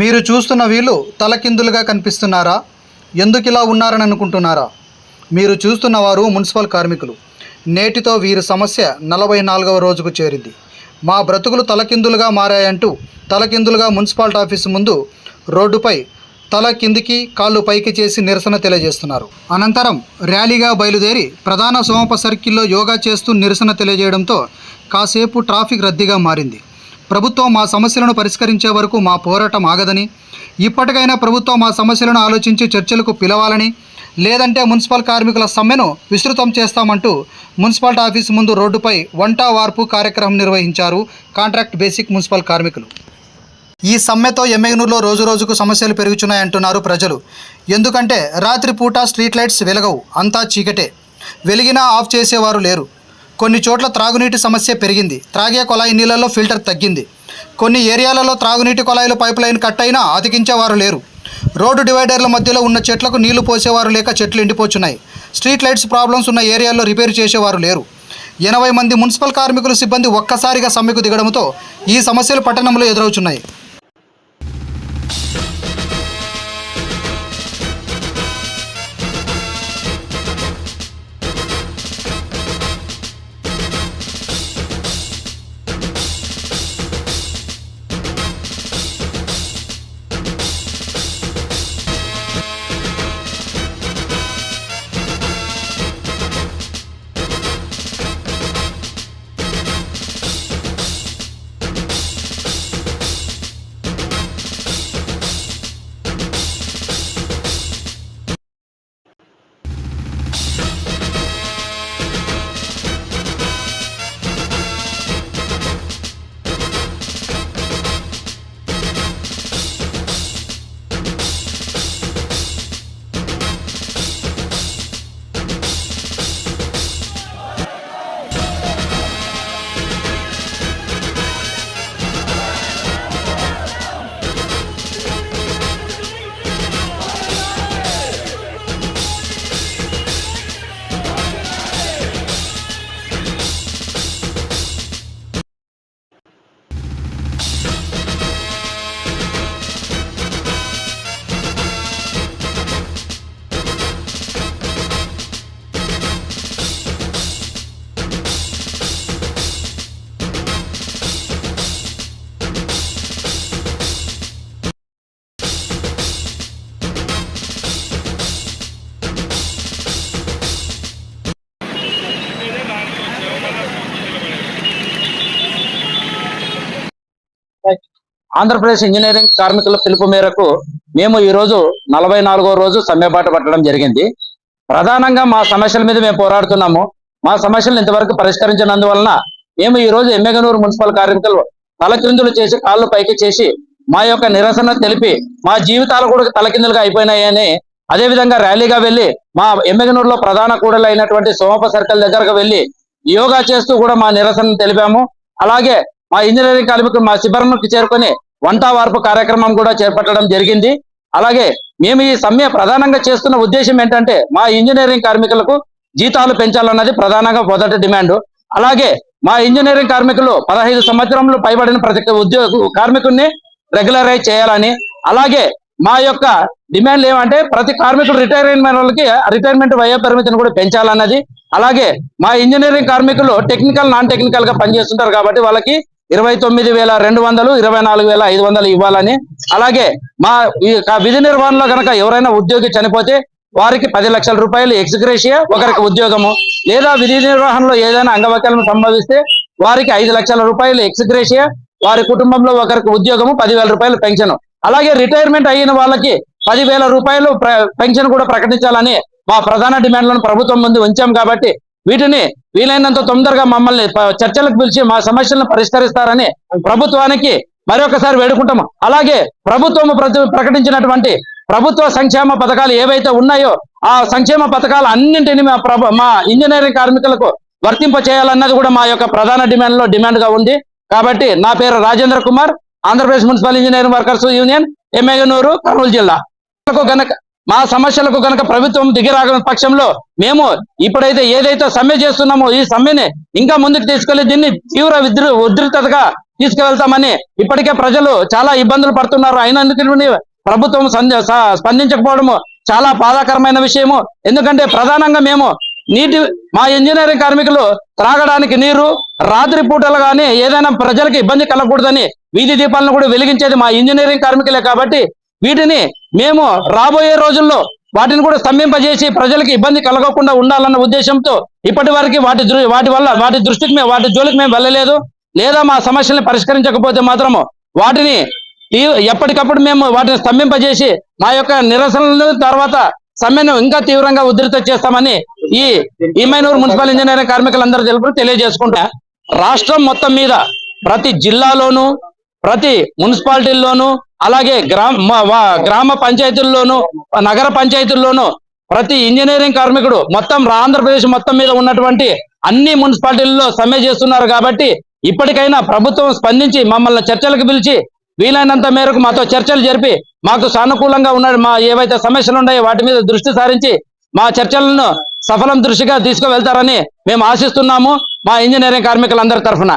మీరు చూస్తున్న వీళ్ళు తలకిందులుగా కనిపిస్తున్నారా? ఎందుకు ఇలా ఉన్నారని అనుకుంటున్నారా? మీరు చూస్తున్న వారు మున్సిపల్ కార్మికులు. నేటితో వీరి సమస్య నలభై నాలుగవ రోజుకు చేరింది. మా బ్రతుకులు తలకిందులుగా మారాయంటూ తలకిందులుగా మున్సిపాలిటీ ఆఫీసు ముందు రోడ్డుపై తల కిందికి కాళ్ళు పైకి చేసి నిరసన తెలియజేస్తున్నారు. అనంతరం ర్యాలీగా బయలుదేరి ప్రధాన సోమప సర్కిల్లో యోగా చేస్తూ నిరసన తెలియజేయడంతో కాసేపు ట్రాఫిక్ రద్దీగా మారింది. ప్రభుత్వం మా సమస్యలను పరిష్కరించే వరకు మా పోరాటం ఆగదని ఇప్పటికైనా ప్రభుత్వం మా సమస్యలను ఆలోచించి చర్చలకు పిలవాలని లేదంటే మున్సిపల్ కార్మికుల సమ్మెను విస్తృతం చేస్తామంటూ మున్సిపాలిటీ ఆఫీస్ ముందు రోడ్డుపై వంటా వార్పు కార్యక్రమం నిర్వహించారు కాంట్రాక్ట్ బేసిక్ మున్సిపల్ కార్మికులు. ఈ సమ్మెతో ఎమ్మెగనూరులో రోజు రోజుకు సమస్యలు పెరుగుతున్నాయంటున్నారు ప్రజలు. ఎందుకంటే రాత్రిపూట స్ట్రీట్ లైట్స్ వెలగవు అంతా చీకటే. వెలిగినా ఆఫ్ చేసేవారు లేరు. కొన్ని చోట్ల త్రాగునీటి సమస్య పెరిగింది. త్రాగే కొలాయి నీళ్ళల్లో ఫిల్టర్ తగ్గింది. కొన్ని ఏరియాలలో త్రాగునీటి కొలాయిలు పైప్ లైన్ కట్ అయినా అతికించేవారు లేరు. రోడ్డు డివైడర్ల మధ్యలో ఉన్న చెట్లకు నీళ్ళు పోసేవారు లేక చెట్లు ఎండిపోచున్నాయి. స్ట్రీట్ లైట్స్ ప్రాబ్లమ్స్ ఉన్న ఏరియాల్లో రిపేర్ చేసేవారు లేరు. ఎనభై మంది మున్సిపల్ కార్మికుల సిబ్బంది ఒక్కసారిగా సమ్మెకు దిగడంతో ఈ సమస్యలు పట్టణంలో ఎదురవుతున్నాయి ఆంధ్రప్రదేశ్ ఇంజనీరింగ్ కార్మికుల పిలుపు మేరకు మేము ఈ రోజు నలభై నాలుగో రోజు సమ్మెబాట పట్టడం జరిగింది. ప్రధానంగా మా సమస్యల మీద మేము పోరాడుతున్నాము. మా సమస్యలను ఇంతవరకు పరిష్కరించినందువలన మేము ఈ రోజు ఎమ్మెగనూరు మున్సిపల్ కార్మికులు తలక్రిందులు చేసి కాళ్ళు పైకి చేసి మా యొక్క నిరసన తెలిపి మా జీవితాలు కూడా తలకిందులుగా అయిపోయినాయని అదే విధంగా ర్యాలీగా వెళ్ళి మా ఎమ్మెగనూరులో ప్రధాన కూడలు అయినటువంటి సోమప సర్కిల్ దగ్గరకు వెళ్ళి యోగా చేస్తూ కూడా మా నిరసన తెలిపాము. అలాగే మా ఇంజనీరింగ్ కార్మికులు మా శిబిరంకి చేరుకొని వంట వార్పు కార్యక్రమం కూడా చేపట్టడం జరిగింది. అలాగే మేము ఈ సమ్మె ప్రధానంగా చేస్తున్న ఉద్దేశం ఏంటంటే మా ఇంజనీరింగ్ కార్మికులకు జీతాలు పెంచాలన్నది ప్రధానంగా మొదటి డిమాండ్. అలాగే మా ఇంజనీరింగ్ కార్మికులు పదహైదు సంవత్సరంలో పైబడిన ప్రతి ఉద్యోగ కార్మికుడిని రెగ్యులరైజ్ చేయాలని అలాగే మా యొక్క డిమాండ్లు ఏమంటే ప్రతి కార్మికుడు రిటైర్మెంట్ వాళ్ళకి రిటైర్మెంట్ వయో పరిమితిని కూడా పెంచాలన్నది. అలాగే మా ఇంజనీరింగ్ కార్మికులు టెక్నికల్ నాన్ టెక్నికల్గా పనిచేస్తుంటారు కాబట్టి వాళ్ళకి ఇరవై తొమ్మిది వేల రెండు వందలు ఇరవై నాలుగు వేల ఐదు వందలు ఇవ్వాలని. అలాగే మా విధి నిర్వహణలో గనక ఎవరైనా ఉద్యోగి చనిపోతే వారికి పది లక్షల రూపాయలు ఎక్స్గ్రేషియా ఒకరికి ఉద్యోగము. లేదా విధి నిర్వహణలో ఏదైనా అంగవైకల్యం సంభవిస్తే వారికి ఐదు లక్షల రూపాయలు ఎక్స్గ్రేషియా వారి కుటుంబంలో ఒకరికి ఉద్యోగము పదివేల రూపాయలు పెన్షన్. అలాగే రిటైర్మెంట్ అయిన వాళ్ళకి పదివేల రూపాయలు పెన్షన్ కూడా ప్రకటించాలని మా ప్రధాన డిమాండ్లను ప్రభుత్వం ముందు ఉంచాం కాబట్టి వీటిని వీలైనంత తొందరగా మమ్మల్ని చర్చలకు పిలిచి మా సమస్యలను పరిష్కరిస్తారని ప్రభుత్వానికి మరొకసారి వేడుకుంటాము. అలాగే ప్రభుత్వం ప్రకటించినటువంటి ప్రభుత్వ సంక్షేమ పథకాలు ఏవైతే ఉన్నాయో ఆ సంక్షేమ పథకాలు అన్నింటినీ మా మా ఇంజనీరింగ్ కార్మికులకు వర్తింప చేయాలన్నది కూడా మా యొక్క ప్రధాన డిమాండ్లో డిమాండ్గా ఉంది. కాబట్టి నా పేరు Rajendra Kumar Andhra Pradesh municipal engineering workers union Emmiganur Kurnool జిల్లా. గనక మా సమస్యలకు గనక ప్రభుత్వం దిగిరాగని పక్షంలో మేము ఇప్పుడైతే ఏదైతే సమ్మె చేస్తున్నామో ఈ సమ్మెని ఇంకా ముందుకు తీసుకెళ్ళి దీన్ని తీవ్ర విద్రు ఉధృతగా తీసుకువెళ్తామని ఇప్పటికే ప్రజలు చాలా ఇబ్బందులు పడుతున్నారు. అయినందుకు ప్రభుత్వం స్పందించకపోవడము చాలా బాధాకరమైన విషయము. ఎందుకంటే ప్రధానంగా మేము నీటి మా ఇంజనీరింగ్ కార్మికులు త్రాగడానికి నీరు రాత్రి పూటలు కానీ ఏదైనా ప్రజలకు ఇబ్బంది కలగకూడదని వీధి దీపాలను కూడా వెలిగించేది మా ఇంజనీరింగ్ కార్మికులే కాబట్టి వీటిని మేము రాబోయే రోజుల్లో వాటిని కూడా స్తంభింపజేసి ప్రజలకు ఇబ్బంది కలగకుండా ఉండాలన్న ఉద్దేశంతో ఇప్పటి వరకు వాటి వాటి వల్ల వాటి దృష్టికి మేము వాటి జోలికి మేము వెళ్ళలేదు. లేదా మా సమస్యల్ని పరిష్కరించకపోతే మాత్రము వాటిని ఎప్పటికప్పుడు మేము వాటిని స్తంభింపజేసి మా యొక్క నిరసనలు తర్వాత సమ్మెను ఇంకా తీవ్రంగా ఉధృత చేస్తామని ఈ ఈమైనూరు మున్సిపల్ ఇంజనీరింగ్ కార్మికులందరూ తెలుపు తెలియజేసుకుంటా రాష్ట్రం మొత్తం మీద ప్రతి జిల్లాలోనూ ప్రతి మున్సిపాలిటీల్లోనూ అలాగే గ్రామ గ్రామ పంచాయతీల్లోనూ నగర పంచాయతీల్లోనూ ప్రతి ఇంజనీరింగ్ కార్మికుడు మొత్తం ఆంధ్రప్రదేశ్ మొత్తం మీద ఉన్నటువంటి అన్ని మున్సిపాలిటీల్లో సమ్మె చేస్తున్నారు కాబట్టి ఇప్పటికైనా ప్రభుత్వం స్పందించి మమ్మల్ని చర్చలకు పిలిచి వీలైనంత మేరకు మాతో చర్చలు జరిపి మాకు సానుకూలంగా ఉన్న మా ఏవైతే సమస్యలు ఉన్నాయో వాటి మీద దృష్టి సారించి మా చర్చలను సఫలం దృష్టిగా తీసుకువెళ్తారని మేము ఆశిస్తున్నాము మా ఇంజనీరింగ్ కార్మికులందరి తరఫున.